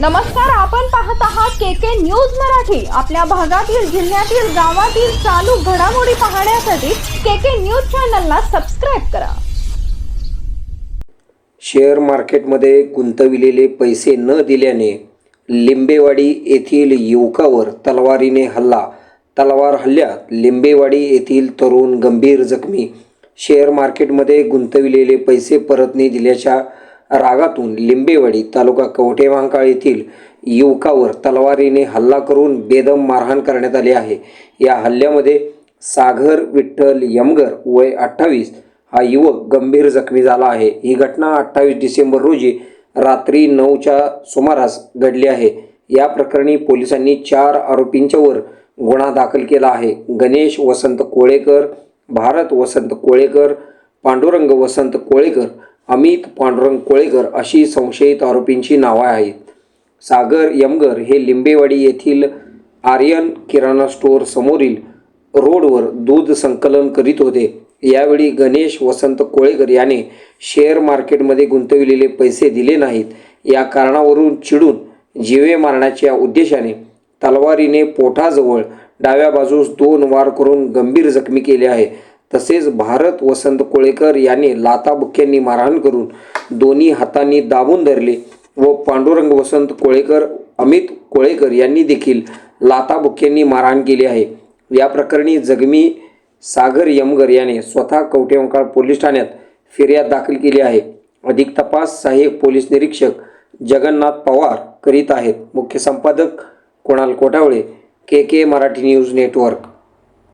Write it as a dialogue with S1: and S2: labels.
S1: नमस्कार आपण पाहत आहात के के न्यूज मराठी. आपल्या भागातील जिल्ह्यातील गावातील चालू घडामोडी पाहण्यासाठी के के न्यूज चॅनलला सबस्क्राईब करा.
S2: शेअर मार्केटमध्ये गुंतविलेले पैसे न दिल्याने लिंबेवाडी येथील युवकावर तलवारीने हल्ला. तलवार हल्ल्यात लिंबेवाडी येथील तरुण गंभीर जखमी. शेअर मार्केटमध्ये गुंतविलेले पैसे परत न दिल्याच्या रागातून लिंबेवाडी तालुका कवठेमांकाळ येथील युवकावर तलवारीने हल्ला करून बेदम मारहाण करण्यात आली आहे. या हल्ल्यामध्ये सागर विठ्ठल यमगर वय अठ्ठावीस हा युवक गंभीर जखमी झाला आहे. ही घटना अठ्ठावीस डिसेंबर रोजी रात्री नऊच्या सुमारास घडली आहे. या प्रकरणी पोलिसांनी चार आरोपींच्यावर गुन्हा दाखल केला आहे. गणेश वसंत कोळेकर भारत वसंत कोळेकर पांडुरंग वसंत कोळेकर अमित पांडुरंग कोळेकर अशी संशयित आरोपींची नावं आहेत. सागर यमगर हे लिंबेवाडी येथील आर्यन किराणा स्टोअर समोरील रोडवर दूध संकलन करीत होते. यावेळी गणेश वसंत कोळेकर याने शेअर मार्केटमध्ये गुंतविलेले पैसे दिले नाहीत. या कारणावरून चिडून जीवे मारण्याच्या उद्देशाने तलवारीने पोटाजवळ डाव्या बाजूस दोन वार करून गंभीर जखमी केले आहे. तसेच भारत वसंत कोळेकर याने लाताबुक्यांनी मारहाण करून दोन्ही हातांनी दाबून धरले व पांडुरंग वसंत कोळेकर अमित कोळेकर यांनी देखील लाताबुक्यांनी मारहाण केली आहे. या प्रकरणी जगमी सागर यमगर याने स्वतः कवटेवंकाळ पोलीस ठाण्यात फिर्याद दाखल केली आहे. अधिक तपास सहाय्यक पोलीस निरीक्षक जगन्नाथ पवार करीत आहेत. मुख्य संपादक Kunal Kotawale K K Marathi news network.